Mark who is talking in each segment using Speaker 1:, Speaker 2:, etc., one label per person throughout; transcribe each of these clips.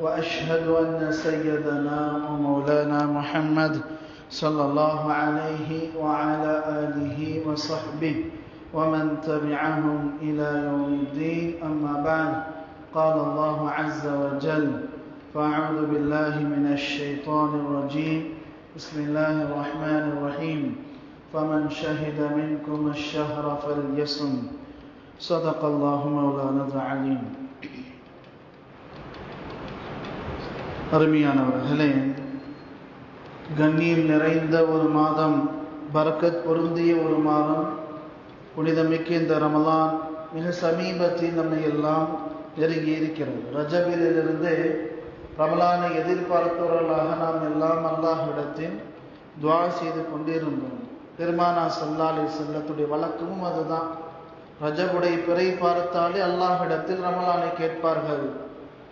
Speaker 1: وأشهد أن سيدنا ومولانا محمد صلى الله عليه وعلى آله وصحبه ومن تبعهم إلى يوم الدين. أما بعد قال الله عز وجل فأعوذ بالله من الشيطان الرجيم. بسم الله الرحمن الرحيم. فمن شهد منكم الشهر فليصم. صدق الله مولانا العليم. அருமையானவர்களே கண்ணியம் நிறைந்த ஒரு மாதம் பரக்கத் பொருந்திய ஒரு மாதம் புனிதமிக்க இந்த ரமலான் மிக சமீபத்தில் நம்மை எல்லாம் நெருங்கி இருக்கிறது. ரஜபிலிருந்து ரமலானை எதிர்பார்த்தவர்களாக நாம் எல்லாம் அல்லாஹ்விடத்தில் துவா செய்து கொண்டிருந்தோம். பெருமானா சல்லாலி செல்லத்துடைய வழக்கமும் அதுதான். ரஜபுடைய பிறை பார்த்தாலே அல்லாஹ்விடத்தில் ரமலானை கேட்பார்கள்.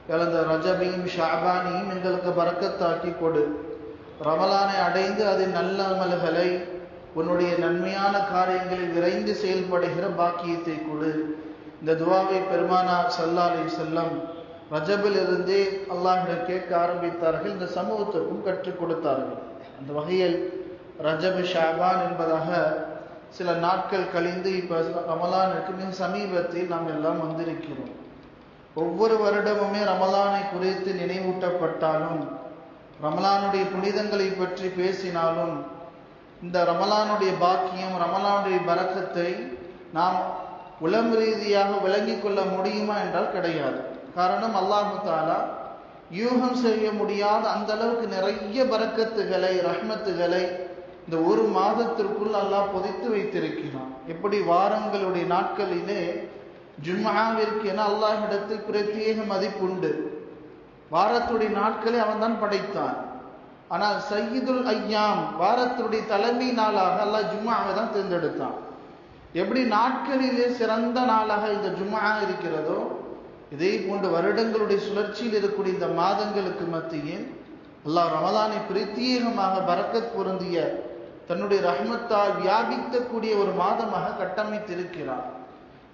Speaker 1: கலந்த ரஜபையும் ஷாபானியும் எங்களுக்கு பறக்கத்தாக்கி கொடு. ரமலானை அடைந்து அதில் நல்ல அமல்களை உன்னுடைய நன்மையான காரியங்களை விரைந்து செயல்படுகிற பாக்கியத்தை கொடு. இந்த துவாவை பெருமானார் சல்லாலை செல்லம் ரஜபில் இருந்தே அல்லாஹிடம் கேட்க ஆரம்பித்தார்கள். இந்த சமூகத்திற்கும் கற்றுக் கொடுத்தார்கள். அந்த வகையில் ரஜபு ஷாபான் என்பதாக சில நாட்கள் கழிந்து இப்போ ரமலானுக்கு மிக சமீபத்தில் நாம் எல்லாம் வந்திருக்கிறோம். ஒவ்வொரு வருடமுமே ரமலானை குறித்து நினைவூட்டப்பட்டாலும் ரமலானுடைய புனிதங்களை பற்றி பேசினாலும் இந்த ரமலானுடைய பாக்கியம் ரமலானுடைய பறக்கத்தை நாம் உளம் ரீதியாக விளங்கி கொள்ள முடியுமா என்றால் கிடையாது. காரணம் அல்லாஹு தாலா யூகம் செய்ய முடியாத அந்த அளவுக்கு நிறைய பறக்கத்துகளை ரஹ்மத்துகளை இந்த ஒரு மாதத்திற்குள் அல்லாஹ் புதைத்து வைத்திருக்கிறான். எப்படி? வாரங்களுடைய நாட்களிலே ஜும்மாவிற்கு என அல்லாஹிடத்தில் பிரத்யேக மதிப்புண்டு. வாரத்துடைய நாட்களை அவன் தான் படைத்தான். ஆனால் சையீதுல் ஐயாம் வாரத்துடைய தலைமை நாளாக அல்லாஹ் ஜும்மாவை தான் தேர்ந்தெடுத்தான். எப்படி நாட்களிலே சிறந்த நாளாக இந்த ஜும்மா இருக்கிறதோ இதே போன்ற வருடங்களுடைய சுழற்சியில் இருக்கக்கூடிய இந்த மாதங்களுக்கு மத்தியில் அல்லாஹ் ரமதானை பிரத்யேகமாக பறக்கத் பொருந்திய தன்னுடைய ரஹ்மத்தால் வியாபிக்கக்கூடிய ஒரு மாதமாக கட்டமைத்திருக்கிறார்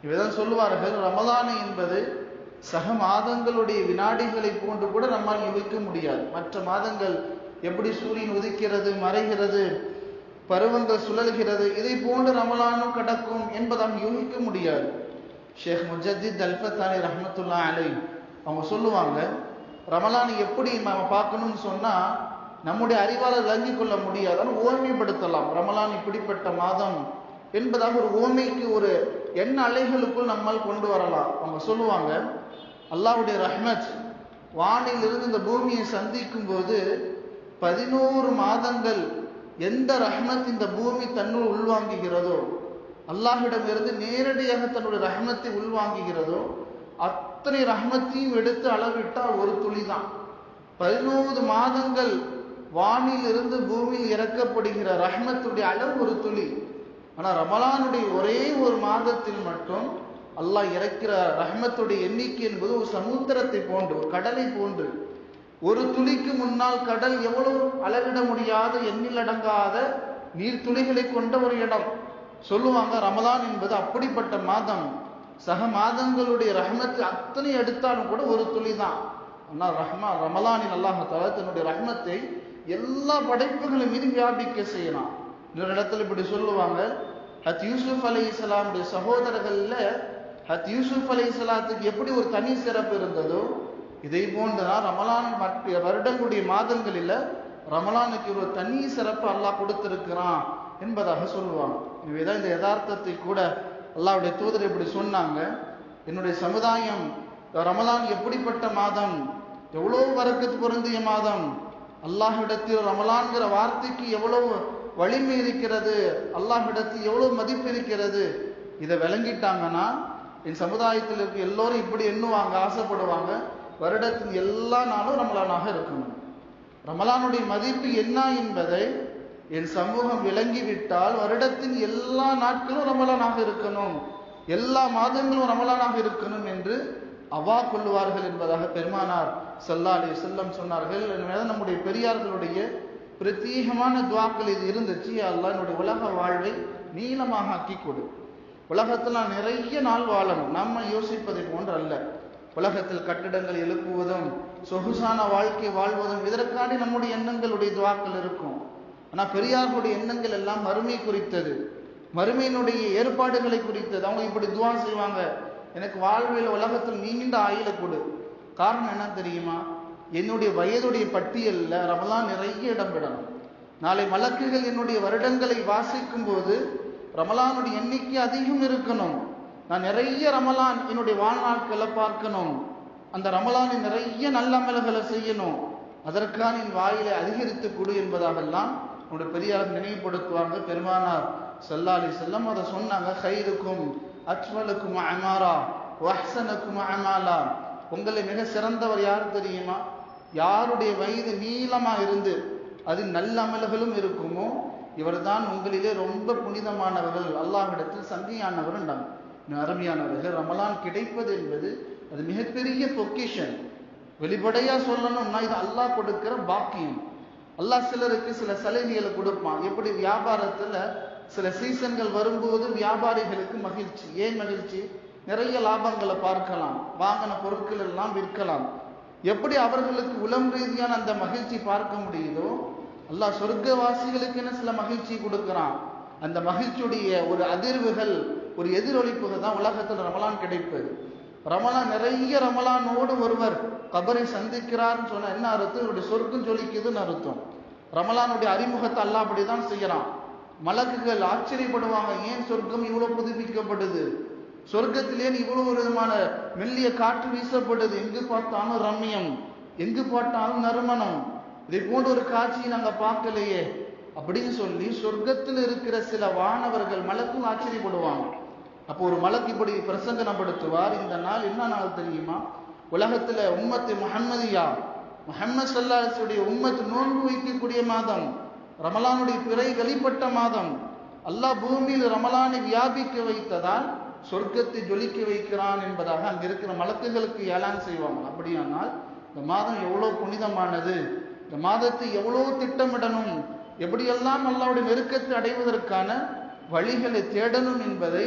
Speaker 1: இவைதான் சொல்லுவார்கள் ரமதானு என்பது சக மாதங்களுடைய வினாடிகளை போன்று கூட நம்மால் யூகிக்க முடியாது. மற்ற மாதங்கள் எப்படி சூரியன் உதிக்கிறது மறைகிறது பருவங்கள் சுழல்கிறது இதை போன்று ரமலானும் கடக்கும் என்பதாம் யூகிக்க முடியாது. ஷேக் முஜத்தித் அல்பத்தானி ரஹமத்துல்லா அலை அவங்க சொல்லுவாங்க ரமலானை எப்படி நம்ம பார்க்கணும்னு சொன்னால் நம்முடைய அறிவால் விளங்கி கொள்ள முடியாது. ஆனால் ஓய்மைப்படுத்தலாம் ரமலான் இப்படிப்பட்ட மாதம் என்பதாக ஒரு ஓமைக்கு ஒரு என்ன அலைகளுக்குள் நம்மால் கொண்டு வரலாம்? அவங்க சொல்லுவாங்க அல்லாவுடைய ரஹ்மத் வானிலிருந்து இந்த பூமியை சந்திக்கும் போது பதினோரு மாதங்கள் எந்த ரஹ்மத் இந்த பூமி தன்னுள் உள்வாங்குகிறதோ அல்லாஹிடம் இருந்து நேரடியாக தன்னுடைய ரஹ்மத்தை உள்வாங்குகிறதோ அத்தனை ரஹ்மத்தையும் எடுத்து அளவிட்டால் ஒரு துளி தான். பதினோரு மாதங்கள் வானிலிருந்து பூமியில் இறக்கப்படுகிற ரஹ்மத்துடைய அளவு ஒரு துளி. ஆனால் ரமலானுடைய ஒரே ஒரு மாதத்தில் மட்டும் அல்லாஹ் இறக்கிற ரஹமத்துடைய எண்ணிக்கை என்பது ஒரு சமுத்திரத்தை போன்று ஒரு கடலை போன்று. ஒரு துளிக்கு முன்னால் கடல் எவ்வளவு அளவிட முடியாத எண்ணில் அடங்காத நீர்த்துளிகளை கொண்ட ஒரு இடம். சொல்லுவாங்க ரமலான் என்பது அப்படிப்பட்ட மாதம். சக மாதங்களுடைய ரஹமத்து அத்தனை எடுத்தாலும் கூட ஒரு துளி தான். ஆனால் ரஹ்மா ரமலானின் அல்லாஹால தன்னுடைய ரஹ்மத்தை எல்லா படைப்புகளும் மீது வியாபிக்க செய்யலாம். இன்னொரு இடத்துல இப்படி சொல்லுவாங்க ஹத் யூசுப் அலி இஸ்லாமுடைய சகோதரர்கள்ல ஹத் யூசுப் அலி இஸ்லாத்துக்கு எப்படி ஒரு தனி சிறப்பு இருந்ததோ இதை போன்றுதான் ரமலான் மற்ற வருடங்களுடைய மாதங்களில் ரமலானுக்கு ஒரு தனி சிறப்பு அல்லாஹ் கொடுத்திருக்கிறான் என்பதாக சொல்லுவாங்க. இவைதான் இந்த யதார்த்தத்தை கூட அல்லாவுடைய தூதர் இப்படி சொன்னாங்க. என்னுடைய சமுதாயம் ரமலான் எப்படிப்பட்ட மாதம் எவ்வளோ வரக்கத்து பொருந்திய மாதம் அல்லாஹிடத்தில் ரமலான்கிற வார்த்தைக்கு எவ்வளவு வலிமை இருக்கிறது அல்லாஹிடத்தில் எவ்வளவு மதிப்பு இருக்கிறது இதை விளங்கிட்டாங்கன்னா என் சமுதாயத்தில் இருக்க எல்லோரும் இப்படி எண்ணுவாங்க ஆசைப்படுவாங்க வருடத்தின் எல்லா நாளும் ரமலானாக இருக்கணும். ரமலானுடைய மதிப்பு என்ன என்பதை என் சமூகம் விளங்கிவிட்டால் வருடத்தின் எல்லா நாட்களும் ரமலானாக இருக்கணும் எல்லா மாதங்களும் ரமலானாக இருக்கணும் என்று அவா கொள்ளுவார்கள் என்பதாக பெருமானார் சல்லா அலி செல்லம் சொன்னார்கள். நம்முடைய பெரியார்களுடைய பிரத்யேகமான துவாக்கள் இது இருந்துச்சு. அல்லா என்னுடைய உலக வாழ்வை நீளமாக ஆக்கி கொடு. உலகத்தில் நான் நிறைய நாள் வாழணும். நம்ம யோசிப்பதை போன்று அல்ல. உலகத்தில் கட்டிடங்கள் எழுப்புவதும் சொகுசான வாழ்க்கை வாழ்வதும் இதற்காண்டி நம்முடைய எண்ணங்களுடைய துவாக்கள் இருக்கும். ஆனால் பெரியார்களுடைய எண்ணங்கள் எல்லாம் மறுமை குறித்தது. மறுமையினுடைய ஏற்பாடுகளை குறித்தது. அவங்க இப்படி துவா செய்வாங்க. எனக்கு வாழ்வில் உலகத்தில் நீண்ட ஆயில கொடு. காரணம் என்ன தெரியுமா? என்னுடைய வயதுடைய பட்டியலில் ரமலான் நிறைய இடம்பெறணும். நாளை மலக்குகள் என்னுடைய வருடங்களை வாசிக்கும் போது ரமலானுடைய எண்ணிக்கை அதிகம் இருக்கணும். நான் நிறைய ரமலான் என்னுடைய வாழ்நாட்களை பார்க்கணும். அந்த ரமலானை நிறைய நல்ல அமல்களை செய்யணும். அதற்கான என் வாயிலை அதிகரித்து கொடு என்பதாகெல்லாம் உங்களுடைய பெரியார் நினைவுபடுத்துவாங்க பெருமானார் செல்லாலி செல்லம் அதை சொன்னாங்க ஹைருக்கும் அச்மலுக்கும் அமாரா வஹ்சனுக்கும் அமாலா. உங்களை மிக சிறந்தவர் யார் தெரியுமா? யாருடைய வயது நீளமாக இருந்து அது நல்ல அமல்களும் இருக்குமோ இவர்தான் உங்களிலே ரொம்ப புனிதமானவர்கள். அல்லாஹ்விடத்தில் சங்கியானவர் அருமையானவர்கள் ரமலான் கிடைப்பது என்பது அது மிகப்பெரிய பொக்கேஷன். வெளிப்படையாக சொல்லணும்னா இது அல்லாஹ் கொடுக்கிற பாக்கியம். அல்லாஹ் சிலருக்கு சில சலுகைகளை கொடுப்பான். எப்படி? வியாபாரத்தில் சில சீசன்கள் வரும்போது வியாபாரிகளுக்கு மகிழ்ச்சி. ஏன் மகிழ்ச்சி? நிறைய லாபங்களை பார்க்கலாம். வாங்கின பொருட்கள் எல்லாம் விற்கலாம். எப்படி அவர்களுக்கு உளம் ரீதியான அந்த மகிழ்ச்சி பார்க்க முடியுதோ அல்லாஹ் சொர்க்கவாசிகளுக்கு என்ன சில மகிழ்ச்சி கொடுக்குறான். அந்த மகிழ்ச்சியுடைய ஒரு அதிர்வுகள் ஒரு எதிரொலிப்புகள் தான் உலகத்தில் ரமலான் கிடைப்பது. ரமலான் நிறைய ரமலானோடு ஒருவர் கபரை சந்திக்கிறார்னு சொன்ன என்ன அர்த்தம்? இவருடைய சொர்க்கம் ஜொலிக்குதுன்னு அர்த்தம். ரமலானுடைய அறிமுகத்தை அல்லாஹ் அப்படிதான் செய்கிறான் மலக்குகள் ஆச்சரியப்படுவாங்க ஏன் சொர்க்கம் இவ்வளோ புதுப்பிக்கப்படுது? சொர்க்கத்திலே இவ்வளவு விதமான மெல்லிய காற்று வீசப்படுது எங்கு பார்த்தாலும் ரம்மியம். எங்கு பார்த்தாலும் நறுமணம். இதை போன்ற ஒரு காட்சியை நாங்க பார்க்கலையே. அப்படின்னு சொல்லி சொர்க்கத்தில் இருக்கிற சில வானவர்கள் மலக்கும் ஆச்சரியப்படுவாங்க. அப்போ ஒரு மலக்கு இப்படி பிரசங்கனப்படுத்துவார். இந்த நாள் என்ன நாள் தெரியுமா? உலகத்துல உம்மத்து முஹம்மதியா? முஹம்மது சல்லாசுடைய உம்மத்து நோன்பு வைக்கக்கூடிய மாதம். ரமலானுடைய பிறை வெளிப்பட்ட மாதம். அல்லாஹ் பூமியில் ரமலானை வியாபிக்க வைத்ததால் சொர்க்கத்தை ஜொலிக்க வைக்கிறான் என்பதாக அங்கே இருக்கிற மலக்குகளுக்கு ஏலான் செய்வாங்க அப்படியானால் இந்த மாதம் எவ்வளோ புனிதமானது? இந்த மாதத்தை எவ்வளோ திட்டமிடணும்? எப்படியெல்லாம் அல்லாவுடைய நெருக்கத்தை அடைவதற்கான வழிகளை தேடணும் என்பதை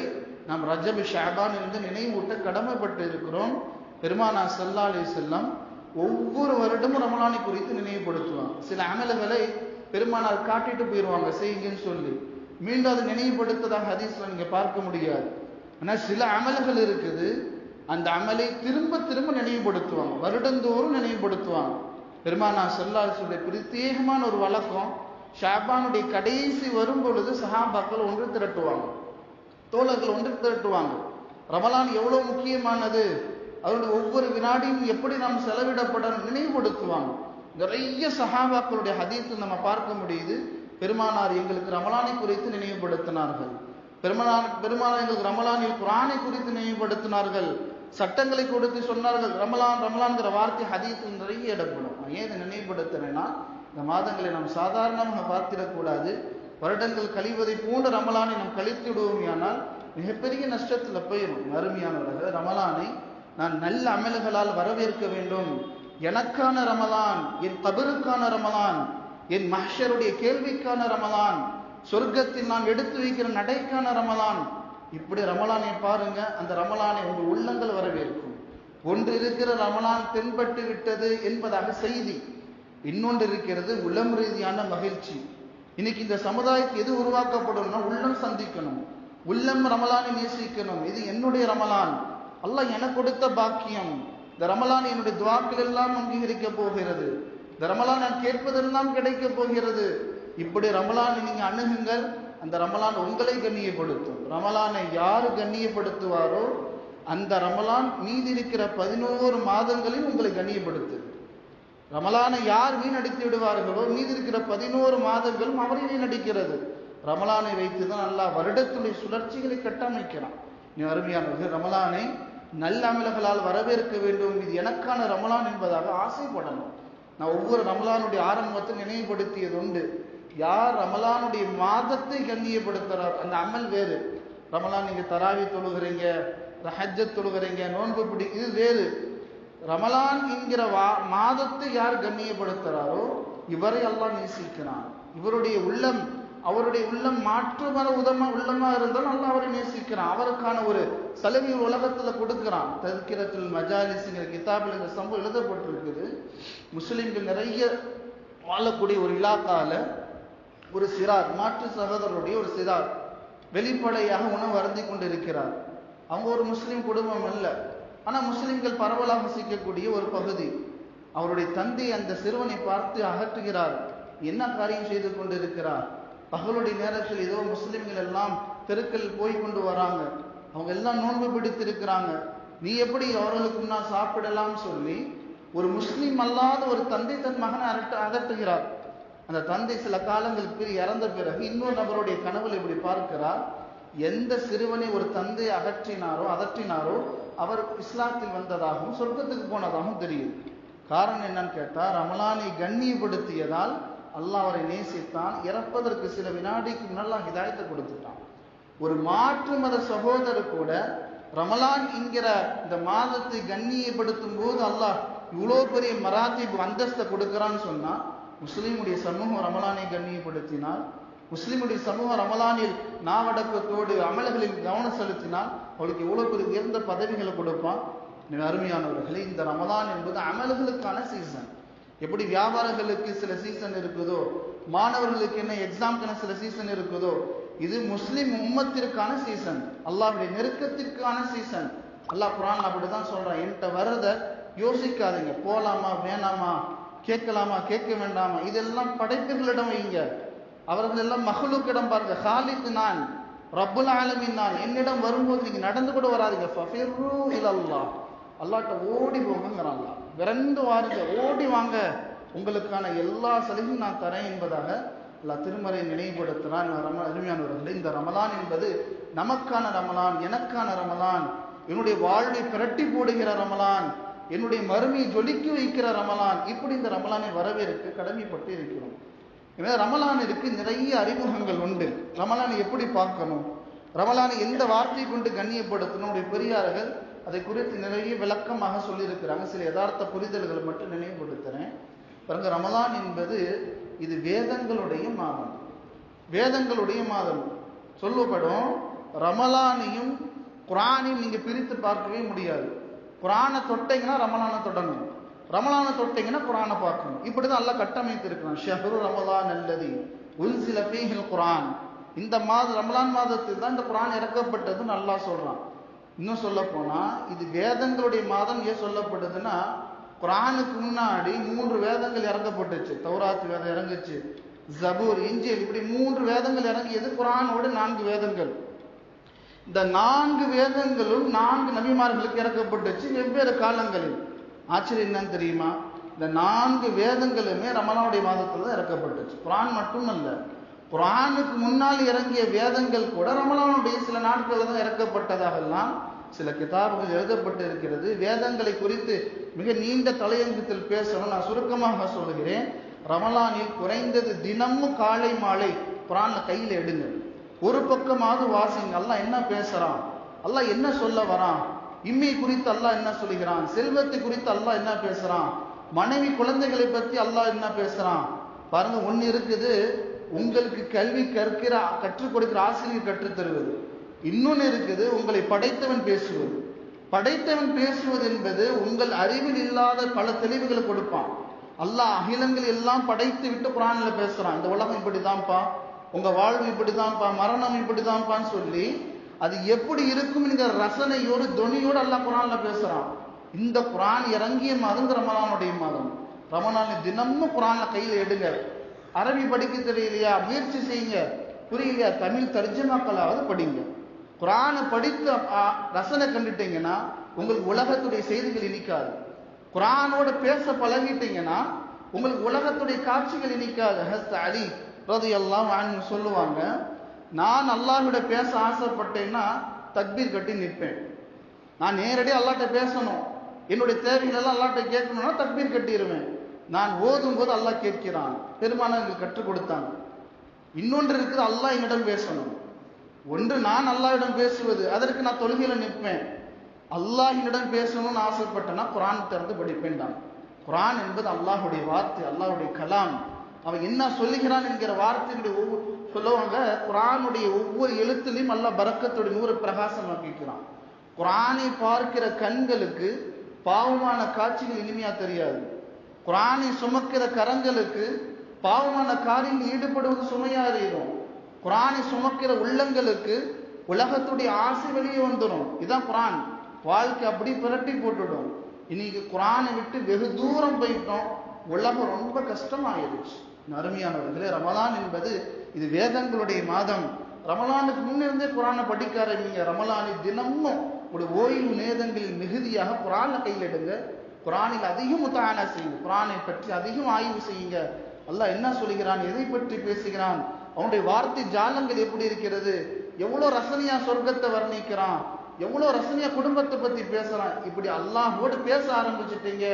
Speaker 1: நாம் ரஜபி ஷாபான் என்று நினைவூட்ட கடமைப்பட்டு இருக்கிறோம் பெருமானா செல்லா அலி செல்லம் ஒவ்வொரு வருடமும் ரமலானை குறித்து நினைவுபடுத்துவாங்க. சில அமல்களை பெருமானார் காட்டிட்டு போயிடுவாங்க செய்யுங்கன்னு சொல்லி. மீண்டும் அதை நினைவுபடுத்ததாக ஹதீஸ்ல நீங்க பார்க்க முடியாது. ஆனால் சில அமல்கள் இருக்குது. அந்த அமலை திரும்ப திரும்ப நினைவுபடுத்துவாங்க. வருடந்தோறும் நினைவுபடுத்துவாங்க. பெருமானா சொல்லாசுடைய பிரத்யேகமான ஒரு வழக்கம் ஷாபானுடைய கடைசி வரும் பொழுது சஹாபாக்கள் ஒன்று திரட்டுவாங்க. தோழர்கள் ஒன்று திரட்டுவாங்க. ரமலான் எவ்வளோ முக்கியமானது? அவருடைய ஒவ்வொரு வினாடியும் எப்படி நாம் செலவிடப்படணும்? நினைவுபடுத்துவாங்க. நிறைய சஹாபாக்களுடைய ஹதீஸில் நம்ம பார்க்க முடியுது. பெருமானார் எங்களுக்கு ரமலானை குறித்து நினைவுபடுத்தினார்கள். பெருமானார் பெருமானார் எங்களுக்கு ரமலானில் குரானை குறித்து நினைவுபடுத்தினார்கள். சட்டங்களை கொடுத்து சொன்னார்கள் ரமலான் ரமலான்கிற வார்த்தை ஹதீஸில் நிறைய இடப்படும் நான் ஏன் இதை நினைவுபடுத்துறேன்னா இந்த மாதங்களை நாம் சாதாரணமாக பார்த்திடக்கூடாது. வருடங்கள் கழிவதை போன்ற ரமலானை நாம் கழித்து விடுவோமையானால் மிகப்பெரிய நஷ்டத்தில் போயிடும் அருமையானவர்கள் ரமலானை நான் நல்ல அமல்களால் வரவேற்க வேண்டும். எனக்கான ரமலான் என் கபருக்கான ரமலான் என் மஹஷருடைய கேள்விக்கான ரமலான் சொர்க்கத்தில் நான் எடுத்து வைக்கிற நடைக்கான ரமலான். இப்படி ரமலானை பாருங்க அந்த ரமலானை உங்கள் உள்ளங்கள் வரவேற்கும். ஒன்று இருக்கிற ரமலான் தென்பட்டு விட்டது என்பதாக செய்தி. இன்னொன்று இருக்கிறது உளம் ரீதியான மகிழ்ச்சி. இன்னைக்கு இந்த சமுதாயத்துக்கு எது உருவாக்கப்படும்னா உள்ளம் சந்திக்கணும் உள்ளம் ரமலானை நேசிக்கணும். இது என்னுடைய ரமலான். அல்லாஹ் எனக்கு கொடுத்த பாக்கியம். இந்த ரமலான் என்னுடைய துவாக்கள் எல்லாம் அங்கீகரிக்க போகிறது. இந்த ரமலான் நான் கேட்பதெல்லாம் கிடைக்க போகிறது. இப்படி ரமலானை நீங்க அணுகுங்கள். அந்த ரமலான் உங்களை கண்ணியப்படுத்தும். ரமலானை யார் கண்ணியப்படுத்துவாரோ அந்த ரமலான் மீதி இருக்கிற பதினோரு மாதங்களில் உங்களை கண்ணியப்படுத்து ரமலானை யார் வீணடித்து விடுவார்களோ மீதி இருக்கிற பதினோரு மாதங்களும் அவரை வீணடிக்கிறது. ரமலானை வைத்து தான் நல்லா வருடத்துடைய சுழற்சிகளை கட்டமைக்கிறான். நீ அருமையானவர்கள் ரமலானை நல்ல அமல்களால் வரவேற்க வேண்டும். இது எனக்கான ரமலான் என்பதாக ஆசைப்படணும். நான் ஒவ்வொரு ரமலானுடைய ஆரம்பத்தை நினைவுபடுத்தியது உண்டு. யார் ரமலானுடைய மாதத்தை கண்ணியப்படுத்துறார்? அந்த அமல் வேறு. ரமலான் நீங்க தராவி தொழுகிறீங்க ஹஜ்ஜத் தொழுகிறீங்க நோன்பு பிடி இது வேறு. ரமலான் என்கிற வா மாதத்தை யார் கண்ணியப்படுத்துறாரோ இவரை எல்லாம் நேசிக்கிறான். இவருடைய உள்ளம் அவருடைய உள்ளம் மாற்றுமர உதம உள்ளமா இருந்தாலும் நல்லா அவரை நேசிக்கிறான். அவருக்கான ஒரு சலுகை உலகத்துல கொடுக்கிறான். தற்கிரத்தில் மஜாலிஸுங்கிற கிதாபில் இந்த சம்பவம் எழுதப்பட்டிருக்குது. முஸ்லிம்கள் நிறைய வாழக்கூடிய ஒரு இலாக்கால ஒரு சிறார் மாற்று சகோதரருடைய ஒரு சிறார் வெளிப்படையாக உணவு அருந்தி கொண்டிருக்கிறார். அவங்க ஒரு முஸ்லீம் குடும்பம் அல்ல. ஆனால் முஸ்லீம்கள் பரவலாக வசிக்கக்கூடிய ஒரு பகுதி. அவருடைய தந்தை அந்த சிறுவனை பார்த்து அகற்றுகிறார். என்ன காரியம் செய்து கொண்டிருக்கிறார்? பகலுடைய நேரத்தில் ஏதோ முஸ்லிம்கள் எல்லாம் தெருக்கள் போய் கொண்டு வராங்க. அவங்க எல்லாம் நோன்பு பிடித்திருக்கிறாங்க. நீ எப்படி அவர்களுக்கு முன்னால் சாப்பிடலாம் சொல்லி ஒரு முஸ்லீம் அல்லாத ஒரு தந்தை தன் மகனை அரட்டு அகற்றுகிறார். அந்த தந்தை சில காலங்களுக்கு இறந்த பிறகு இன்னொரு நபருடைய கனவுல இப்படி பார்க்கிறார். எந்த சிறுவனை ஒரு தந்தை அகற்றினாரோ அதற்றினாரோ அவர் இஸ்லாத்தில் வந்ததாகவும் சொர்க்கத்துக்கு போனதாகவும் தெரியுது. காரணம் என்னன்னு கேட்டால் ரமலானை கண்ணியப்படுத்தியதால் அல்லாஹ் அவரை நேசித்தான் இறப்பதற்கு சில வினாடிக்கு முன்னால் ஹிதாயத்தை கொடுத்துட்டான். ஒரு மாற்று மத சகோதரர் கூட ரமலான் என்கிற இந்த மாதத்தை கண்ணியப்படுத்தும் போது அல்லாஹ் இவ்வளோ பெரிய மராத்தி அந்தஸ்தை கொடுக்குறான்னு சொன்னா முஸ்லீமுடைய சமூகம் ரமலானை கண்ணியப்படுத்தினால் முஸ்லீமுடைய சமூக ரமலானில் நாவடக்கத்தோடு அமல்களில் கவனம் செலுத்தினால் அவளுக்கு எவ்வளவு பெரிய உயர்ந்த பதவிகளை கொடுப்பான். அருமையானவர்களே இந்த ரமலான் என்பது அமல்களுக்கான சீசன் எப்படி வியாபாரங்களுக்கு சில சீசன் இருக்குதோ மாணவர்களுக்கு என்ன எக்ஸாம்க்கான சில சீசன் இருக்குதோ இது முஸ்லிம் உம்மத்திற்கான சீசன் அல்லாவுடைய நெருக்கத்திற்கான சீசன் அல்லாஹ் குரான் அப்படிதான் சொல்றான் என்கிட்ட வர்றத யோசிக்காதீங்க. போலாமா வேணாமா கேட்கலாமா கேட்க வேண்டாமா? இதெல்லாம் படைப்புகளிடம் வைங்க அவர்கள் எல்லாம் மகளுக்கிடம் பாருங்க. ஹாலித் நான் ரப்புல் ஆலமின் நான். என்னிடம் வரும்போது நீங்க நடந்து கூட வராதீங்க. ஃபஃபிர்ரு இலல்லாஹ். அல்லாட்ட ஓடி போங்கிறாங்க விரண்டு வாருங்க. ஓடி வாங்க. உங்களுக்கான எல்லா சலுகையும் நான் தரேன் என்பதாக அல்லா திருமறை நினைவுபடுத்துறான். ரம அருமையானவர்களே இந்த ரமலான் என்பது நமக்கான ரமலான் எனக்கான ரமலான். என்னுடைய வாழ்வை பிரட்டி போடுகிற ரமலான். என்னுடைய மறுமையை ஜொலிக்க வைக்கிற ரமலான் இப்படி இந்த ரமலானை வரவேற்க கடமைப்பட்டு இருக்கிறோம். எனவே ரமலானிற்கு நிறைய அறிமுகங்கள் உண்டு. ரமலானை எப்படி பார்க்கணும்? ரமலானை எந்த வார்த்தை கொண்டு கண்ணியப்படுத்தணும்? பெரியார்கள் அதை குறித்து நிறைய விளக்கமாக சொல்லியிருக்கிறாங்க. சில யதார்த்த புரிதல்களை மட்டும் நினைவுபடுத்துகிறேன் பாருங்க ரமலான் என்பது இது வேதங்களுடைய மாதம். வேதங்களுடைய மாதம். சொல்லப்படும் ரமலானையும் குரானையும் நீங்கள் பிரித்து பார்க்கவே முடியாது. குரானை தொட்டீங்கன்னா ரமலானை தொடங்கும். ரமலானை தொட்டீங்கன்னா குரானை பார்க்கணும். இப்படிதான் எல்லாம் கட்டமைத்து இருக்கிறான் ஷஹரு ரமலான் அல்லது உல்சில ஃபீஹில் குரான் இந்த மாதம் ரமலான் மாதத்தில் தான் இந்த குரான் இறக்கப்பட்டதுன்னு நல்லா சொல்றான். இன்னும் சொல்ல போனா இது வேதங்களுடைய மாதம் ஏன் சொல்லப்படுதுன்னா குரானுக்கு முன்னாடி மூன்று வேதங்கள் இறக்கப்பட்டுச்சு தௌராத் வேதம் இறங்குச்சு. ஜபூர் இஞ்சில் இப்படி மூன்று வேதங்கள் இறங்கியது குரானோடு நான்கு வேதங்கள். இந்த நான்கு வேதங்களும் நான்கு நபிமார்களுக்கு இறக்கப்பட்டுச்சு வெவ்வேறு காலங்களில். ஆச்சரியம் என்னன்னு தெரியுமா? இந்த நான்கு வேதங்களுமே ரமலானுடைய மாதத்தில் தான் இறக்கப்பட்டுச்சு. குரான் மட்டும் இல்லை குரானுக்கு முன்னால் இறங்கிய வேதங்கள் கூட ரமலானுடைய சில நாட்களில் தான் இறக்கப்பட்டதாகலாம். சில கிதாபுகள் எழுதப்பட்டு இருக்கிறது வேதங்களை குறித்து மிக நீண்ட தலையங்கத்தில் பேசணும். நான் சுருக்கமாக சொல்கிறேன். ரமலானில் குறைந்தது தினமும் காலை மாலை குரான்ல கையில் எடுங்கள் ஒரு பக்கமாவது வாசிங்க. அல்லாஹ் என்ன பேசுறான்? அல்லாஹ் என்ன சொல்ல வரான்? இம்மை குறித்து அல்லாஹ் என்ன சொல்லுகிறான்? செல்வத்தை குறித்து அல்லாஹ் என்ன பேசுறான்? மனைவி குழந்தைகளை பத்தி அல்லாஹ் என்ன பேசுறான்? பாருங்க ஒன்று இருக்குது. உங்களுக்கு கல்வி கற்கிற கற்றுக் கொடுக்கிற ஆசிரியர் கற்றுத் தருவது. இன்னொன்னு இருக்குது உங்களை படைத்தவன் பேசுவது. படைத்தவன் பேசுவது என்பது உங்கள் அறிவில் இல்லாத பல தெளிவுகளை கொடுப்பான். அல்லாஹ் அகிலங்கள் எல்லாம் படைத்து விட்டு குரானில் பேசுறான். இந்த உலகம் இப்படிதான்ப்பா. உங்க வாழ்வு இப்படிதான்ப்பா மரணம் இப்படிதான்ப்பான்னு சொல்லி அது எப்படி இருக்கும்ங்கிற ரசனையோடு துணியோடு அல்லா குரான்ல பேசுறான். இந்த குரான் இறங்கிய மாதம் ரமலானுடைய மாதம். ரமலான் தினமும் குரான்ல கையில் எடுங்க. அரபி படிக்க தெரியலையா? முயற்சி செய்யுங்க. புரியலையா? தமிழ் தர்ஜமாக்களாவது படிங்க. குரானை படித்து ரசனை கண்டுட்டீங்கன்னா உங்களுக்கு உலகத்துடைய செய்திகள் இனிக்காது. குரானோட பேச பழகிட்டீங்கன்னா உங்களுக்கு உலகத்துடைய காட்சிகள் இனிக்காது. ஹஸ் அலி. ரது எல்லாம் சொல்லுவாங்க நான் அல்லாஹ்விட பேச ஆசைப்பட்டேன்னா தக்பீர் கட்டி நிற்பேன். நான் நேரடியாக அல்லாட்ட பேசணும். என்னுடைய தேவைகளெல்லாம் அல்லாட்ட கேட்கணும்னா தக்பீர் கட்டிடுவேன். நான் ஓதும் போது அல்லாஹ் கேட்கிறான். பெருமானார் எங்களுக்கு கற்றுக் கொடுத்தாங்க இன்னொன்று இருக்குது அல்லாஹ் என்னிடம் பேசணும். ஒன்று நான் அல்லாஹ்விடம் பேசுவது அதற்கு நான் தொழுகையில் நிற்பேன். அல்லாஹ்விடம் பேசணும்னு ஆசைப்பட்டேன்னா குரான் திறந்து படிப்பேன் தான். குரான் என்பது அல்லாஹுடைய வார்த்தை அல்லாஹுடைய கலாம். அவன் என்ன சொல்லுகிறான் என்கிற வார்த்தையுடைய ஒவ்வொரு சொல்லுவாங்க குரானுடைய ஒவ்வொரு எழுத்துலையும் அல்லாஹ் பறக்கத்துடைய நூறு பிரகாசமாக்கிக்கிறான் குரானை பார்க்கிற கண்களுக்கு பாவமான காட்சிகள் இனிமையா தெரியாது. குரானை சுமக்கிற கரங்களுக்கு பாவமான காரியம் ஈடுபடுவது சுமையா இருக்கும். குரானை சுமக்கிற உள்ளங்களுக்கு உலகத்துடைய ஆசை வெளியே வந்துடும். இதுதான் குரான். வாழ்க்கை அப்படி புரட்டி போட்டுடும். இன்னைக்கு குரானை விட்டு வெகு தூரம் போயிட்டோம். உலகம் ரொம்ப கஷ்டமாயிருச்சு அருமையானவர்களே ரமலான் என்பது இது வேதங்களுடைய மாதம். ரமலானுக்கு முன்னிருந்தே குரானை படிக்க ஆரம்பிங்க. ரமலானை தினமும் ஒரு ஓய்வு நேதங்களில் மிகுதியாக குரானை கையில் எடுங்க. குரானில் அதிகம் முத்தானா செய்யுங்க. குரானை பற்றி அதிகம் ஆய்வு செய்யுங்க. அல்லாஹ் என்ன சொல்லுகிறான்? எதை பற்றி பேசுகிறான்? அவனுடைய வார்த்தை ஜாலங்கள் எப்படி இருக்கிறது? எவ்வளோ ரசனையா சொர்க்கத்தை வர்ணிக்கிறான்? எவ்வளோ ரசனையா குடும்பத்தை பற்றி பேசுகிறான் இப்படி அல்லாஹோடு பேச ஆரம்பிச்சிட்டீங்க.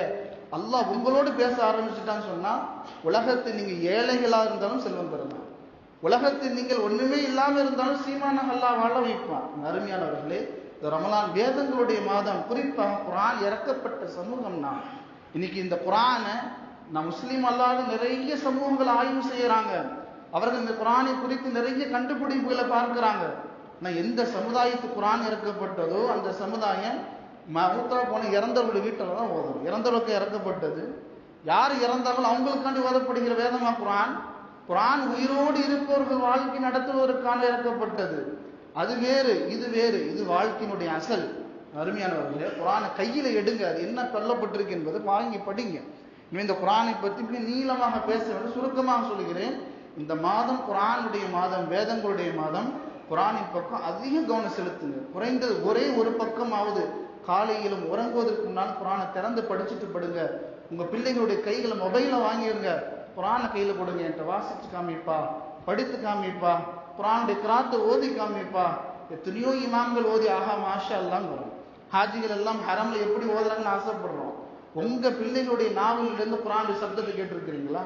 Speaker 1: அல்லாஹ் உங்களோடு பேச ஆரம்பிச்சுட்டான்னு சொன்னால் உலகத்தில் நீங்கள் ஏழைகளாக இருந்தாலும் செல்வம் பெறலாம். உலகத்தில் நீங்கள் ஒன்றுமே இல்லாமல் இருந்தாலும் சீமான அல்லாஹ் வாழ வைப்பான் அருமையானவர்களே இந்த ரமலான் வேதங்களுடைய மாதம் குறிப்பாக குரான் இறக்கப்பட்ட சமூகம்னா இன்னைக்கு இந்த குரானை நான் முஸ்லீம் அல்லாத நிறைய சமூகங்கள் ஆய்வு செய்கிறாங்க அவர்கள் இந்த குரானை குறித்து நிறைய கண்டுபிடிப்புகளை பார்க்கிறாங்க. நான் எந்த சமுதாயத்து குரான் இறக்கப்பட்டதோ அந்த சமுதாயம் மூத்தா போன இறந்தவர்கள் வீட்டில் தான் ஓதும். இறந்தவர்களுக்கு இறக்கப்பட்டது. யார் இறந்தாலும் அவங்களுக்காண்டி ஓதப்படுகிற வேதமா? குரான். குரான் உயிரோடு இருப்பவர்கள் வாழ்க்கை நடத்துவதற்கான இறக்கப்பட்டது. அது வேறு இது வேறு. இது வாழ்க்கையினுடைய அசல். அருமையானவர்களே குரானை கையில் எடுங்க. அது என்ன சொல்லப்பட்டிருக்கு என்பது வாங்கி படிங்க. இந்த குரானை பற்றி மிக நீளமாக பேச வேண்டும் சுருக்கமாக சொல்கிறேன். இந்த மாதம் குரானுடைய மாதம் வேதங்களுடைய மாதம். குரானின் பக்கம் அதிக கவனம் செலுத்துங்க. குறைந்தது ஒரே ஒரு பக்கமாவது. காலையிலும் உறங்குவதற்கு முன்னால் குரானை திறந்து படிச்சுட்டு படுங்க. உங்கள் பிள்ளைகளுடைய கைகளை மொபைலில் வாங்கிடுங்க குரானை கையில் கொடுங்க என்கிட்ட வாசித்து காமிப்பா படித்து காமிப்பா குரானுடைய கிராத்தை ஓதி காமிப்பா. எத்தனையோ இமாம்கள் ஓதி ஆஹா மாஷா எல்லாம் வரும். ஹாஜிகள் எல்லாம் ஹரம்ல எப்படி ஓதுறாங்கன்னு ஆசைப்படுறோம். உங்க பிள்ளைகளுடைய நாவலிலிருந்து குரானுடைய சப்தத்தை கேட்டிருக்கிறீங்களா?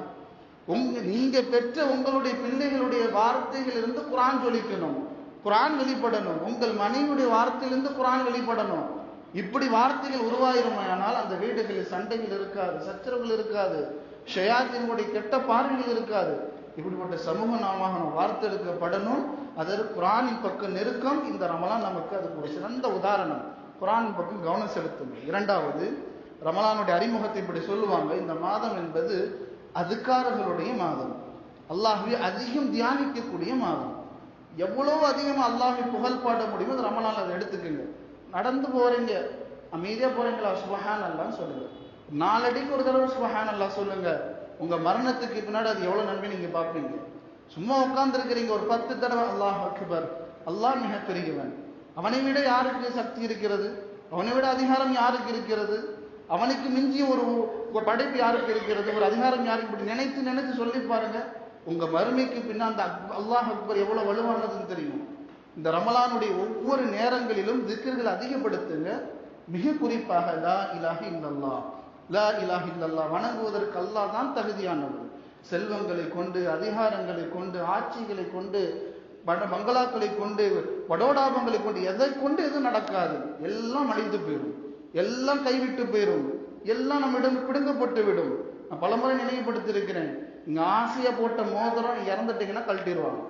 Speaker 1: உங்க நீங்க பெற்ற உங்களுடைய பிள்ளைகளுடைய வார்த்தைகளிலிருந்து குரான் ஜொலிக்கணும் குரான் வெளிப்படணும். உங்கள் மனைவியுடைய வார்த்தையிலிருந்து குரான் வெளிப்படணும். இப்படி வார்த்தைகள் உருவாயிருமையானால் அந்த வீடுகளில் சண்டைகள் இருக்காது சச்சரவுகள் இருக்காது ஷயாத்தினுடைய கெட்ட பார்வைகள் இருக்காது. இப்படிப்பட்ட சமூக நாமாக வார்த்தெடுக்கப்படணும். அதற்கு குரானின் பக்கம் நெருக்கம். இந்த ரமலான் நமக்கு அதுக்கு ஒரு சிறந்த உதாரணம். குரானின் பக்கம் கவனம் செலுத்தணும் இரண்டாவது ரமலானுடைய அறிமுகத்தை இப்படி சொல்லுவாங்க. இந்த மாதம் என்பது அதுக்காரர்களுடைய மாதம். அல்லாஹுவை அதிகம் தியானிக்கக்கூடிய மாதம். எவ்வளவு அதிகமாக அல்லாஹை புகழ் பாட முடியுமோ அது ரமலான் அதை எடுத்துக்கோங்க. நடந்து போறீங்க. அமைதியா போறீங்களா? சுபஹான் அல்லான்னு சொல்லுங்க. நாலடிக்கு ஒரு தடவை சுபஹான் அல்லா சொல்லுங்க. உங்க மரணத்துக்கு பின்னாடி அது எவ்வளவு நன்மை நீங்க பார்ப்பீங்க. சும்மா உட்கார்ந்து இருக்கிறீங்க ஒரு பத்து தடவை அல்லாஹ் அக்பர். அல்லாஹ் மிக பெரியவன். அவனை விட யாருக்கு சக்தி இருக்கிறது? அவனை விட அதிகாரம் யாருக்கு இருக்கிறது? அவனுக்கு மிஞ்சி ஒரு ஒரு படைப்பு யாருக்கு இருக்கிறது? ஒரு அதிகாரம் யாருக்கு இப்படி நினைத்து நினைத்து சொல்லி பாருங்க. உங்க மறுமைக்கு பின்னா அந்த அல்லாஹ் அக்பர் எவ்வளவு வலுவானதுன்னு தெரியும்? இந்த ரமலானுடைய ஒவ்வொரு நேரங்களிலும் திக்கர்கள் அதிகப்படுத்துங்க. மிக குறிப்பாக லா இலாஹி இல்லல்லா லா இலாஹி இல்லல்லா வணங்குவதற்கு அல்லா தான் தகுதியானவர். செல்வங்களை கொண்டு அதிகாரங்களை கொண்டு ஆட்சிகளை கொண்டு பட பங்களாக்களை கொண்டு வடோடாபங்களை கொண்டு எதை கொண்டு எதுவும் நடக்காது. எல்லாம் அழிந்து போயிடும் எல்லாம் கைவிட்டு போயிடும் எல்லாம் நம்மிடம் பிடுங்கப்பட்டு விடும். நான் பலமுறை நினைவுபடுத்தியிருக்கிறேன். இங்கே ஆசையாக போட்ட மோதிரம் இறந்துட்டீங்கன்னா கழட்டிடுவாங்க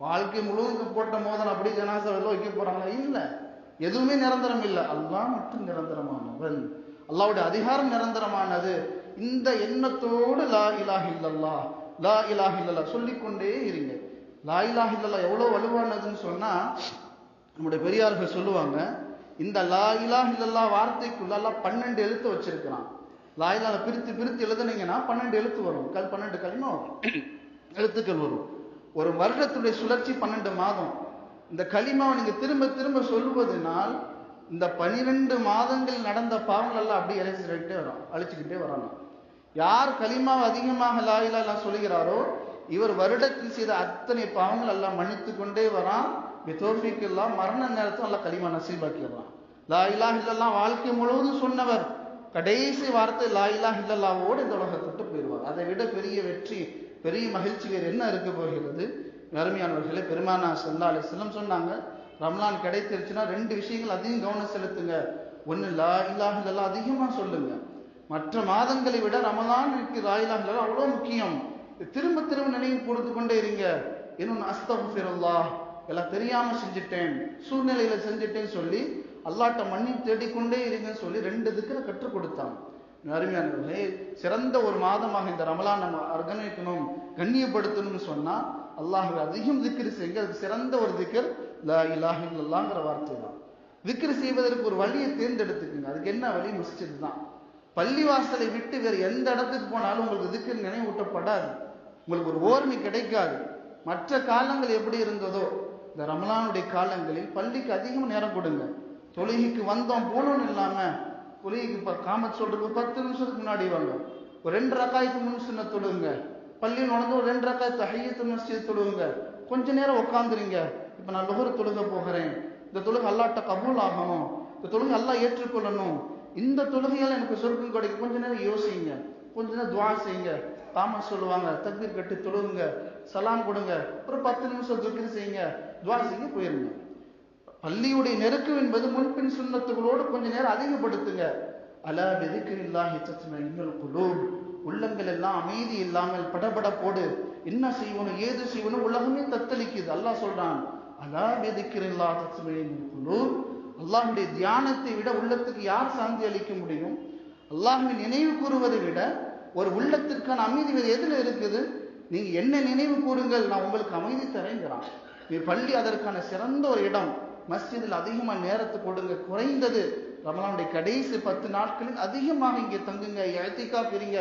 Speaker 1: வாழ்க்கை முழுவதும் போட்ட மோதன் அப்படி ஜனாசாவில் வைக்க போறாங்களா? இல்லை. எதுவுமே நிரந்தரம் இல்லை. அல்லாஹ் மட்டும் நிரந்தரமானவன். அல்லாவுடைய அதிகாரம் நிரந்தரமானது. இந்த எண்ணத்தோடு லா இலாஹ் இல்லல்லா லா இலாஹ் இல்லல்லா சொல்லிக்கொண்டே இருங்க. லா இலாஹ் இல்லல்லா எவ்வளோ வலுவானதுன்னு சொன்னா நம்முடைய பெரியார்கள் சொல்லுவாங்க இந்த லா இலாஹ் இல்லல்லா வார்த்தைக்குள்ள எல்லாம் பன்னெண்டு எழுத்து வச்சிருக்கிறான். லா இலாஹ பிரித்து பிரித்து எழுதுனீங்கன்னா பன்னெண்டு எழுத்து வரும். கல் பன்னெண்டு கல்மா வரும். எழுத்துக்கள் வரும். ஒரு வருடத்துடைய சுழற்சி பன்னெண்டு மாதம். இந்த களிமாவை நீங்கள் திரும்ப திரும்ப சொல்லுவதனால் இந்த பனிரெண்டு மாதங்கள் நடந்த பாவங்களெல்லாம் அப்படியே இறைச்சிக்கிட்டே வரும் அழிச்சுக்கிட்டே வரணும் யார் களிமாவை அதிகமாக லாயிலாம் எல்லாம் சொல்லுகிறாரோ இவர் வருடத்தில் செய்த அத்தனை பாவங்கள் எல்லாம் மன்னித்து கொண்டே வரான். விதோஃபிக்கு எல்லாம் மரண நேரத்தில் எல்லாம் களிமா நசீபாக்கிடுறான் லா இல்லா இல்லல்லாம் வாழ்க்கை முழுவதும் சொன்னவர் கடைசி வார்த்தை லா இலாஹ இல்லல்லாவோடு இந்த உலகத்தை விட்டு போயிடுவார். அதை விட பெரிய வெற்றி பெரிய மகிழ்ச்சி வேறு என்ன இருக்க போகிறது? அருமையானவர்களே பெருமானா சல்லா அலிஸ்லம் சொன்னாங்க ரம்லான் கிடைத்திருச்சுன்னா ரெண்டு விஷயங்கள் அதிகம் கவனம் செலுத்துங்க. ஒன்று லா இலாஹ அதிகமாக சொல்லுங்க. மற்ற மாதங்களை விட ரமலான் இருக்கு லா அவ்வளோ முக்கியம். திரும்ப திரும்ப நினைவு கொடுத்து கொண்டே இருங்க. இன்னொன்று அஸ்தகுஃபிருல்லா எல்லாம் தெரியாம செஞ்சுட்டேன் சூழ்நிலையில செஞ்சுட்டேன்னு சொல்லி அல்லாட்ட மண்ணி தேடிக்கொண்டே இருங்கன்னு சொல்லி ரெண்டு இதுக்கு கற்றுக் கொடுத்தான். அருமையானவர்களே சிறந்த ஒரு மாதமாக இந்த ரமலான் நம்ம அர்கணிக்கணும் கண்ணியப்படுத்தணும்னு சொன்னால் அல்லாஹ் அதிகம் திக்ரு செய்யுங்க. அதுக்கு சிறந்த ஒரு திக்கர் லா இலாஹ இல்லல்லாங்கிற வார்த்தை தான். விக்கிரி செய்வதற்கு ஒரு வழியை தேர்ந்தெடுத்துக்குங்க. அதுக்கு என்ன வழி? முசிச்சது தான். பள்ளிவாசலை விட்டு வேறு எந்த இடத்துக்கு போனாலும் உங்களுக்கு திக்கர் நினைவூட்டப்படாது உங்களுக்கு ஒரு ஓர்மை கிடைக்காது. மற்ற காலங்கள் எப்படி இருந்ததோ இந்த ரமலானுடைய காலங்களில் பள்ளிக்கு அதிகம் நேரம் கொடுங்க. தொழுகைக்கு வந்தோம் போனோம்னு இல்லாமல் தொழுகைக்கு இப்போ காமத் சொல்றது பத்து நிமிஷத்துக்கு முன்னாடி வாங்க. ஒரு ரெண்டு ரக்காயத்து முன் சின்ன தொழுங்க. பள்ளியில் நடந்து ஒரு ரெண்டு ரக்காயத்து ஐயத்து மஸ்ஜித் தொழுவுங்க கொஞ்ச நேரம் உட்காந்துருங்க இப்போ நான் லுகர் தொழுக போகிறேன். இந்த தொழுகை அல்லாட்ட கபூல் ஆகணும். இந்த தொழுகை அல்லா ஏற்றுக்கொள்ளணும். இந்த தொழுகையால் எனக்கு சொர்க்கம் கிடைக்கும் கொஞ்ச நேரம் யோசிங்க. கொஞ்ச நேரம் துவா செய்யுங்க தாமஸ் சொல்லுவாங்க தக்பீர் கட்டி தொழுவுங்க சலாம் கொடுங்க. ஒரு பத்து நிமிஷம் துக்கிர் செய்யுங்க துவா செய்ய போயிருங்க. பள்ளியுடைய நெருக்கம் என்பது முன்பின் சுண்ணத்துகளோடு கொஞ்ச நேரம் அதிகப்படுத்துங்க. அலா வெதுக்கில்லாஹி தத்மையுல் குழு உள்ளங்கள் எல்லாம் அமைதி இல்லாமல் படபடப்போடு என்ன செய்வனும் ஏது செய்வனும் உலகமே தத்தளிக்குது. அல்லாஹ் சொல்றான் அலா வெதுக்கில்லா தத்மையுல் குழு அல்லாஹுடைய தியானத்தை விட உள்ளத்துக்கு யார் சாந்தி அளிக்க முடியும்? அல்லாஹுவின் நினைவு கூறுவதை விட ஒரு உள்ளத்திற்கான அமைதி வேறு எதில் இருக்குது? நீங்கள் என்ன நினைவு கூறுங்கள் நான் உங்களுக்கு அமைதி தரேங்கிறான். நீ பள்ளி அதற்கான சிறந்த ஒரு இடம் மஸ்ஜிதில் அதிகமாக நேரத்தை கொடுங்க குறைந்தது ரமலானுடைய கடைசி பத்து நாட்களில் அதிகமாக இங்கே தங்குங்க. எழுத்திக்கா பிரிங்க.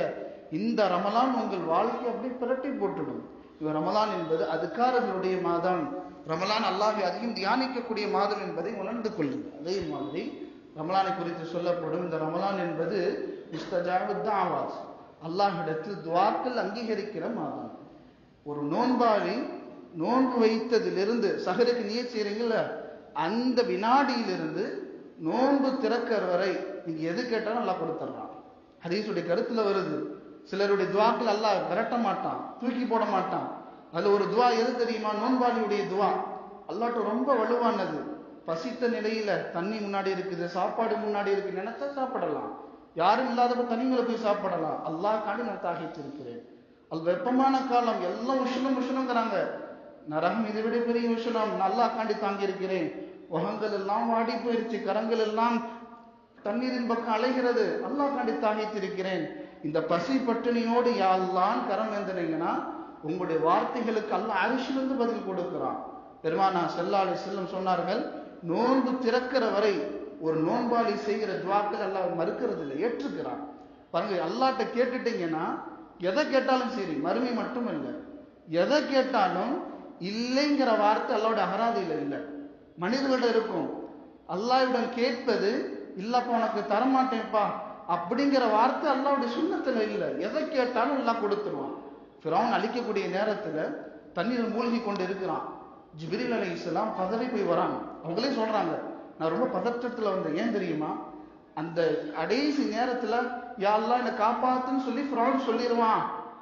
Speaker 1: இந்த ரமலான் உங்கள் வாழ்க்கை அப்படியே பிரட்டி போட்டுடும். இவர் ரமலான் என்பது அதுக்காரர்களுடைய மாதம். ரமலான் அல்லாஹை அதிகம் தியானிக்கக்கூடிய மாதம் என்பதை உணர்ந்து கொள்ளுங்கள். அதே மாதிரி ரமலானை குறித்து சொல்லப்படும் இந்த ரமலான் என்பது முஸ்தஜாவுத்தாவாஸ் அல்லாஹிடத்தில் துவாக்கள் அங்கீகரிக்கிற மாதம். ஒரு நோன்பாளி நோன்பு வைத்ததிலிருந்து சகருக்கு நீர் செய்றீங்கல்ல அந்த வினாடியிலிருந்து நோன்பு திறக்கிற வரை நீங்க எது கேட்டாலும் நல்லா கொடுத்துட்றான். ஹதீஸுடைய கருத்துல வருது. சிலருடைய துவாக்கள் அல்லாஹ் விரட்ட மாட்டான் தூக்கி போட மாட்டான். அதுல ஒரு துவா எது தெரியுமா? நோன்பாளியுடைய துவா. அல்லாட்ட ரொம்ப வலுவானது. பசித்த நிலையில தண்ணி முன்னாடி இருக்குது சாப்பாடு முன்னாடி இருக்கு நினைச்சா சாப்பிடலாம். யாரும் இல்லாதப்ப தனிமையில போய் சாப்பிடலாம். அல்லாஹ் காண்டி நான் தாகிச்சிருக்கிறேன் அது வெப்பமான காலம் எல்லாம் உஷ்ணம் உஷ்ணங்கிறாங்க நரகம் இதை விட பெரிய விஷயம். நல்லா காண்டி தாங்கி இருக்கிறேன் முகங்கள் எல்லாம் வாடி போயிருச்சு. கரங்கள் எல்லாம் தண்ணீரின் பக்கம் அலைகிறது. அல்லாஹ் காண்டி தாகித்திருக்கிறேன் இந்த பசி பட்டினியோடு யாழ்லாம் கரம் ஏந்தினீங்கன்னா உங்களுடைய வார்த்தைகளுக்கு அல்ல அரிசிலிருந்து பதில் கொடுக்கிறான். பெருமானா செல்லாளி செல்லம் சொன்னார்கள் நோன்பு திறக்கிற வரை ஒரு நோன்பாளி செய்கிற துவாக்கள் எல்லாம் மறுக்கிறது இல்லை. ஏற்றுக்கிறான். பாருங்க அல்லாட்ட கேட்டுட்டீங்கன்னா எதை கேட்டாலும் சரி மறுமை மட்டும் இல்லை. எதை கேட்டாலும் இல்லைங்கிற வார்த்தை அல்லாவோட அகராதியில் இல்லை. மனிதர்களிடம் இருக்கும் அல்லாவிடம் கேட்பது இல்லைப்பா உனக்கு தரமாட்டேன்ப்பா அப்படிங்கிற வார்த்தை அல்லாவுடைய சுண்ணத்தில் இல்லை. எதை கேட்டாலும் எல்லாம் கொடுத்துருவான். ஃபிரௌன் அழிக்கக்கூடிய நேரத்தில் தண்ணீர் மூழ்கி கொண்டு இருக்கிறான். ஜிபிரில் அலி இஸ்லாம் பதறி போய் வராங்க. அவங்களே சொல்கிறாங்க நான் ரொம்ப பதற்றத்தில் வந்தேன். ஏன் தெரியுமா? அந்த கடைசி நேரத்தில் யாரெல்லாம் என்னை காப்பாத்துன்னு சொல்லி ஃப்ரான் சொல்லிடுவான்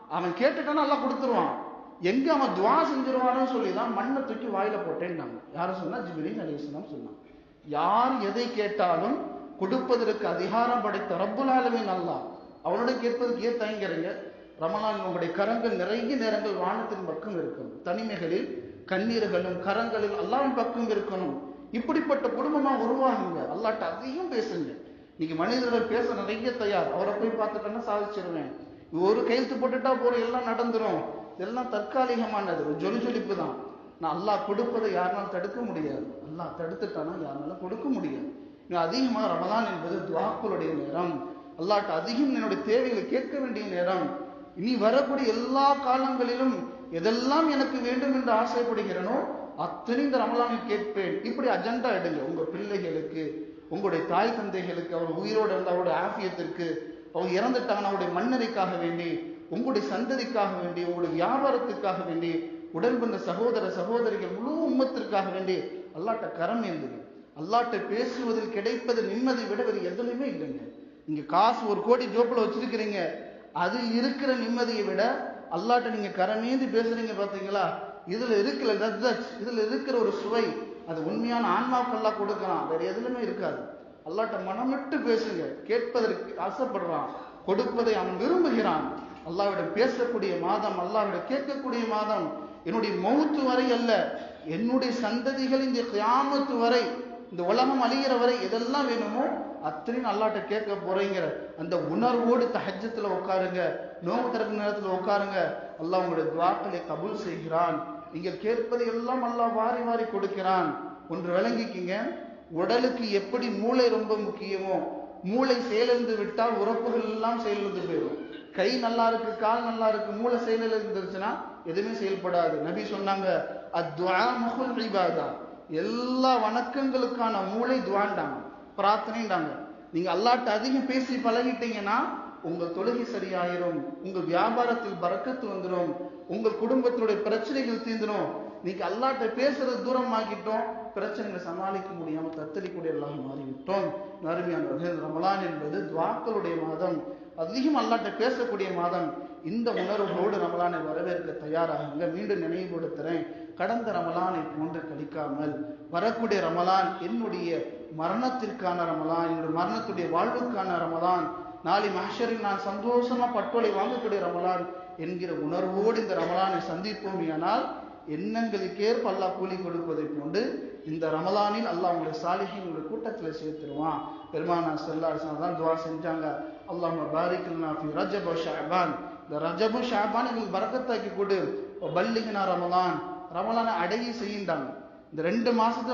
Speaker 1: அவன் கேட்டுட்டானா எல்லாம் கொடுத்துருவான். எங்க அவன் துவா செஞ்சிருவானு சொல்லி தான் மண்ணை தூக்கி வாயில போட்டேன்னாங்க. யாரும் சொன்னா? ஜிபிரின் அலி இஸ்லாம் சொன்னாங்க. யார் எதை கேட்டாலும் கொடுப்பதற்கு அதிகாரம் படைத்த ரப்புல் ஆலமின் அல்லாஹ். அவனோட கேட்பதற்கு ஏன் தயங்குறீங்க? ரமலான் உங்களுடைய கரங்கள் நிறைய நேரங்கள் வானத்தின் பக்கம் இருக்கணும். தனிமைகளில் கண்ணீர்களும் கரங்களில் அல்லாவின் பக்கம் இருக்கணும். இப்படிப்பட்ட குடும்பமா உருவாகுங்க. அல்லாட்ட அதையும் பேசுங்க. இன்னைக்கு மனிதர்கள் பேச நிறைய தயார். அவரை போய் பார்த்துட்டேன்னா சாதிச்சிருவேன். ஒரு கையெழுத்து போட்டுட்டா போற எல்லாம் நடந்துரும். இதெல்லாம் தற்காலிகமானது. ஒரு ஜொலி ஜொலிப்பு தான் நான் அல்லாஹ் கொடுப்பதை யாருனாலும் தடுக்க முடியாது. அல்லாஹ் தடுத்துட்டானா யாருனாலும் கொடுக்க முடியாது. இன்னும் அதிகமாக ரமதான் என்பது துவாக்களுடைய நேரம். அல்லாட்ட அதிகம் என்னுடைய தேவைகளை கேட்க வேண்டிய நேரம். இனி வரக்கூடிய எல்லா காலங்களிலும் எதெல்லாம் எனக்கு வேண்டும் என்று ஆசைப்படுகிறனோ அத்தனை இந்த ரமலானில் கேட்பேன். இப்படி அஜெண்டா எடுங்க. உங்க பிள்ளைகளுக்கு உங்களுடைய தாய் தந்தைகளுக்கு அவர் உயிரோடு இருந்த அவருடைய ஆஃபியத்திற்கு அவங்க இறந்துட்டாங்கன்னா அவருடைய மண்ணறைக்காக வேண்டி உங்களுடைய சந்ததிக்காக வேண்டி உங்களுடைய வியாபாரத்துக்காக வேண்டி உடன் வந்த சகோதர சகோதரிகள் முழு உம்மத்திற்காக வேண்டி அல்லாட்ட கரம் ஏந்துங்க அல்லாட்ட பேசுவதில் கிடைப்பது நிம்மதி விட வேறு எதுலையுமே இல்லைங்க. நீங்க காசு ஒரு கோடி ஜோப்பில் வச்சிருக்கிறீங்க. அதில் இருக்கிற நிம்மதியை விட அல்லாட்ட நீங்க கரமேந்தி பேசுறீங்க பாத்தீங்களா இதுல இருக்கிற லத்தத் இதுல இருக்கிற ஒரு சுவை அது உண்மையான ஆன்மாவுக்கு கொடுக்கலாம் வேற எதுலுமே இருக்காது. அல்லாட்ட மனமிட்டு பேசுங்க. கேட்பதற்கு ஆசைப்படுறான். கொடுப்பதை அவன் விரும்புகிறான். அல்லாவிடம் பேசக்கூடிய மாதம் அல்லாவிடம் கேட்கக்கூடிய மாதம் என்னுடைய மௌத்து வரை அல்ல. என்னுடைய சந்ததிகள் இந்த கியாமத்து வரை இந்த உலகம் அழிகிற வரை எதெல்லாம் வேணுமோ அத்தனையும் அல்லாட்ட கேட்க போறீங்கிற அந்த உணர்வோடு தஹஜத்தில் உட்காருங்க நோம்பு திறக்க நேரத்தில் உட்காருங்க. அல்லாஹ் உங்களுடைய துவாக்களை கபூல் செய்கிறான். நீங்கள் கேட்பதை எல்லாம் அல்லாஹ் வாரி வாரி கொடுக்கிறான். ஒன்று விளங்கிக்கிங்க உடலுக்கு எப்படி மூளை ரொம்ப முக்கியமோ மூளை செயலிழந்து விட்டால் உறப்புகள் எல்லாம் செயலிழந்து போயிடும். கை நல்லா இருக்கு கால் நல்லா இருக்கு மூளை செயலில் இருந்துருச்சுன்னா எதுவுமே செயல்படாது. நபி சொன்னாங்க அத்வா முகுல் இபாதா. எல்லா வணக்கங்களுக்கான மூளை துவாண்டாங்க பிரார்த்தனைண்டாங்க நீங்க அல்லாட்ட அதிகம் பேசி பழகிட்டீங்கன்னா உங்கள் தொழுகை சரியாயிரும் உங்கள் வியாபாரத்தில் பறக்கத்து வந்துடும் உங்கள் குடும்பத்தினுடைய பிரச்சனைகள் தீந்துடும் நீங்க அல்லாட்ட பேசுறது தூரம் ஆகிட்டோம் பிரச்சனைகளை சமாளிக்க முடியாமல் தத்தளிக்கூடிய எல்லாம் மாறிவிட்டோம். அருமையானவர்கள் ரமலான் என்பது துவாக்களுடைய மாதம். அதிகம் அல்லாட்ட பேசக்கூடிய மாதம் இந்த உணர்வோடு ரமலானை வரவேற்க தயாராகுங்க. மீண்டும் நினைவுபடுத்துறேன். கடந்த ரமலானை போன்று கழிக்காமல் வரக்கூடிய ரமலான் என்னுடைய மரணத்திற்கான ரமலான் என்னுடைய மரணத்துடைய வாழ்வுக்கான ரமலான் நாளை மகஷரில் நான் சந்தோஷமா பட்டோலை வாங்கக்கூடிய ரமலான் என்கிற உணர்வோடு இந்த ரமலானை சந்திப்போம். ஆனால் எண்ணங்களுக்கேற்ப அல்லாஹ் கூலி கொடுப்பதை போன்று இந்த ரமலானில் அல்லாஹ் உங்களுடைய சாலிஹினுடைய கூட்டத்தில் சேர்த்துருவான். பெருமானா செல்லா தான் துவா செஞ்சாங்க. அல்லாஹ் பாரிக்லனா ஃபி ரஜப ஷாபான் இந்த ரஜபு ஷாபான் எங்களுக்கு பறக்கத்தாக்கி கொடு. பல்லிங்கனா ரமலான். ரமலானை அடங்கி செய்யுண்டாங்க இந்த ரெண்டு மாசத்தை